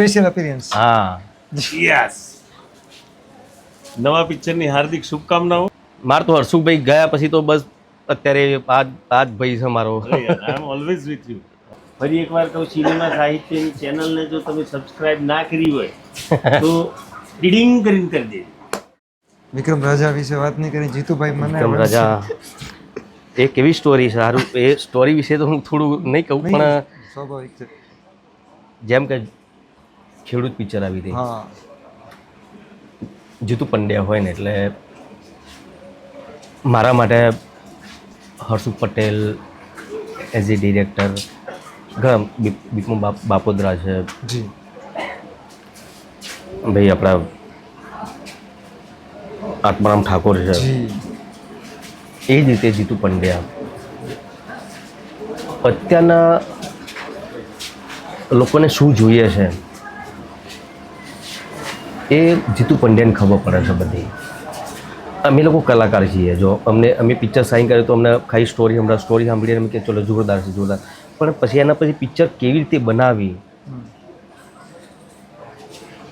Special appearance હા. Yes નવા પિક્ચરની હાર્દિક શુભકામનાઓ. માર તો હર્ષુભાઈ ગયા પછી તો બસ અત્યારે આ આ જ ભાઈ છે મારો. I am always with you ફરી એકવાર કહું સિનેમા સાહિત્યની ચેનલને જો તમે સબસ્ક્રાઇબ ના કરી હોય તો ડીડિંગ કરીને કરી દેજો. વિક્રમ રાજા વિશે વાત નહીં કરી જીતુભાઈ મને વિક્રમ રાજા એ કેવી સ્ટોરી છે? સારું એ સ્ટોરી વિશે તો હું થોડું નહીં કહું પણ સ્વાભાવિક છે. જેમ કે ખેડૂત પિક્ચર આવી હતી. હા. જીતુ પંડ્યા હોય ને એટલે મારા માટે Harshu Patel as a director ઘણા બીપુ બાપોદરા છે. જી. ભાઈ આપણા આત્મારામ ઠાકોર છે. એ જ રીતે જીતુ પંડ્યા. અત્યારના લોકોને શું જોઈએ છે? એ જીતુ પંડ્યાને ખબર પડે છે બધી. અમે લોકો કલાકાર છીએ. જો અમને અમે પિક્ચર સાઇન કરીએ તો અમને ખાલી સ્ટોરી હમણાં સ્ટોરી સાંભળીએ અમે કે ચલો જોરદાર છે જોરદાર. પણ પછી એના પછી પિક્ચર કેવી રીતે બનાવી?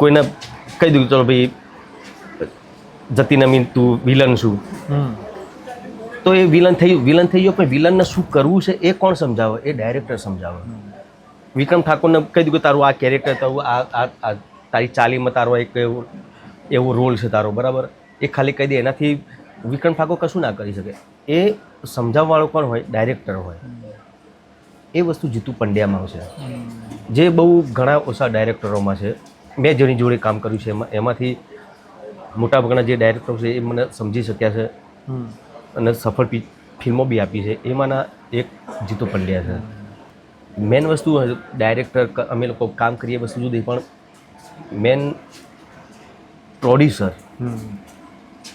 કોઈને કહી દીધું ચલો ભાઈ જતીન અમીન તું વિલન છું. તો એ વિલન થઈ વિલન થઈ ગયો પણ વિલનને શું કરવું છે એ કોણ સમજાવે? એ ડાયરેક્ટર સમજાવે. વિક્રમ ઠાકોરને કહી દીધું કે તારું આ કેરેક્ટર તારું આ આ તારી ચાલીમાં તારો એક એવો એવો રોલ છે તારો, બરાબર? એ ખાલી કહી દે, એનાથી વિક્રમ ઠાકોર કશું ના કરી શકે. એ સમજાવવાળો પણ હોય? ડાયરેક્ટર હોય. એ વસ્તુ જીતુ પંડ્યામાં છે જે બહુ ઘણા ઓછા ડાયરેક્ટરોમાં છે. મેં જેની જોડે કામ કર્યું છે, એમાં, એમાંથી મોટાભાગના જે ડાયરેક્ટરો છે, એ મને સમજી શક્યા છે. અને સફળ ફિલ્મો બી આપી છે. એમાંના એક જીતુ પંડ્યા છે. મેન વસ્તુ ડાયરેક્ટર અમે લોકો કામ કરીએ વસ્તુ જુદી, પણ મેન પ્રોડ્યુસર.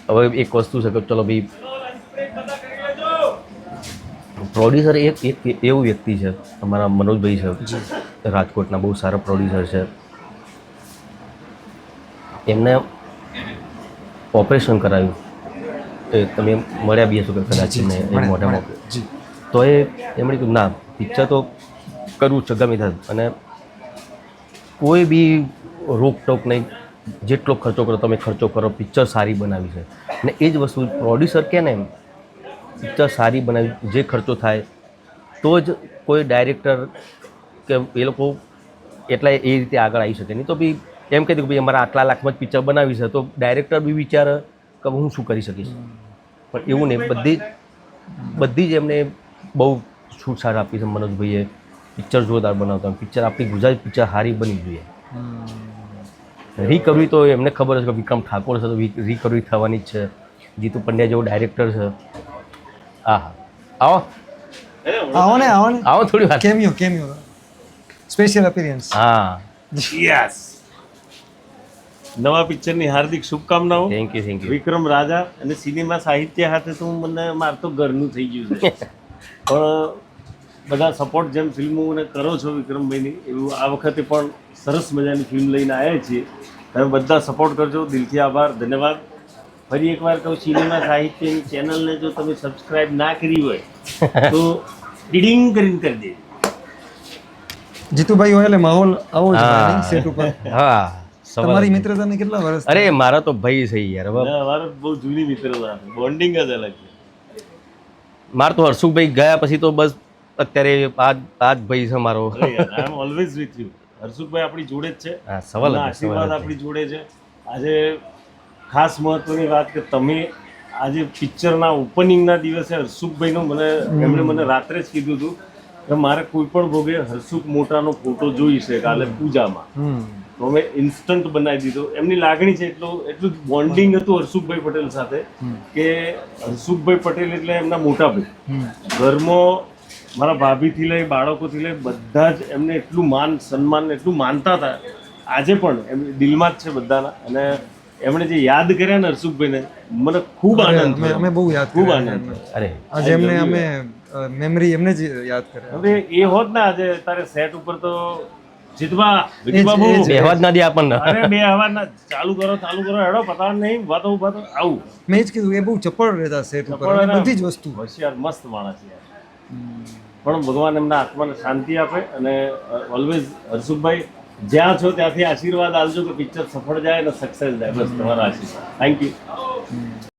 હવે એક વસ્તુ છે કે ચલો ભાઈ પ્રોડ્યુસર એક એક એવું વ્યક્તિ છે અમારા મનોજભાઈ છે. રાજકોટના બહુ સારા પ્રોડ્યુસર છે. એમને ઓપરેશન કરાવ્યું એ તમે મળ્યા બી હશો કે કદાચ એમને મોટા તો એ એમણે કીધું ના પિક્ચર તો કરવું છે ગમે થાય અને કોઈ બી રોકટોક નહીં, જેટલો ખર્ચો કરો તમે ખર્ચો કરો, પિક્ચર સારી બનાવી છે. અને એ જ વસ્તુ પ્રોડ્યુસર કે ને પિક્ચર સારી બનાવી, જે ખર્ચો થાય, તો જ કોઈ ડાયરેક્ટર કે એ લોકો એટલા એ રીતે આગળ આવી શકે. નહીં તો બી એમ કહી દઉં કે ભાઈ અમારા આટલા લાખમાં જ પિક્ચર બનાવી છે, તો ડાયરેક્ટર બી વિચારે કે હું શું કરી શકીશ. પણ એવું નહીં, બધી બધી જ એમને બહુ છૂટછાટ આપી છે મનોજભાઈએ. પિક્ચર જોરદાર બનાવતા પિક્ચર આપણી ગુજરાતી પિક્ચર સારી બની જોઈએ. રિકવરી તો એમને ખબર છે કે વિક્રમ ઠાકોર છે તો રિકવરી થવાની જ છે. જીતુ પંડ્યા જેવો ડાયરેક્ટર છે. હા આવો. આવો ને આવો ને. આવો થોડી વાત કેમિયો કેમિયો સ્પેશિયલ અપીરિયન્સ હા. યસ નવા પિક્ચરની હાર્દિક શુભકામનાઓ. Thank you thank you Vikram Raja અને સિનેમા સાહિત્ય સાથે તો મને માર તો ઘરનું થઈ ગયું છે. પણ બધા સપોર્ટ જેમ ફિલ્મોને કરો છો વિક્રમભાઈની એવું આ વખતે પણ સરસ મજાની ફિલ્મ લઈને આવ્યા છીએ. તમે બધા સપોર્ટ કરજો. દિલથી આભાર. ધન્યવાદ. ફરી એકવાર કહું સિનેમા સાહિત્યની ચેનલને જો તમે સબસ્ક્રાઇબ ના કરી હોય તો ડીડિંગ કરીને કરી દેજો. જીતુભાઈ હોય એટલે માહોલ આવો જ સેટ ઉપર. હા તમારી મિત્રતાને કેટલા વર્ષ અરે મારા તો ભાઈ છે યાર હવે ના, બહુ જૂની મિત્રતા બોન્ડિંગ જ અલગ છે. માર તો હર્ષુભાઈ ગયા પછી તો બસ અત્યારે આજ આજ ભાઈ છે મારો. I am always with you Harshubhai આપણી જોડે જ છે. હા સવાલ આશીર્વાદ આપણી જોડે છે. આજે ખાસ મહત્વની વાત કે તમે આજે પિક્ચરના ઓપનિંગના દિવસે હર્ષુખભાઈનો મને એમણે મને રાત્રે જ કીધું હતું કે મારે કોઈ પણ ભોગે હર્ષુક મોટાનો ફોટો જોઈશે કાલે પૂજામાં. તો અમે ઇન્સ્ટન્ટ બનાવી દીધો. એમની લાગણી છે એટલું એટલું બોન્ડિંગ હતું હર્ષુકભાઈ પટેલ સાથે કે હર્ષુકભાઈ પટેલ એટલે એમના મોટા ભાઈ. ઘરમાં મારા ભાભીથી લઈ બાળકોથી લઈ બધા જ એમને એટલું માન સન્માન એટલું માનતા હતા. આજે પણ એમ દિલમાં જ છે બધાના. અને એમણે જે યાદ કર્યા ને હર્ષુખભાઈને મને ખૂબ આનંદ થયો. અમે બહુ યાદ ખૂબ કર્યા આનંદ થયો. અરે આજે એમને અમે મેમરી એમને જ યાદ કર્યા. હવે એ હોત ને આજે તારે સેટ ઉપર તો જીતવા એ જ- વિજયબાબુ એ જ. બેહવા જ ના દે આપણને. અરે બે હવાના ચાલુ કરો ચાલુ કરો. હેડો પતા નહીં વાતો ઊભા તો આવું. મેં જ કીધું એ બહુ ચપળ રહેતા સેટ ઉપર. બધી જ વસ્તુ. હોશિયાર મસ્ત માણસ યાર પણ ભગવાન એમના આત્માને શાંતિ આપે અને ઓલવેઝ હર્ષુભાઈ જ્યાં છો ત્યાંથી આશીર્વાદ આપજો કે પિક્ચર સફળ જાય અને સક્સેસ જાય. બસ, તમારા આશીર્વાદ. Thank you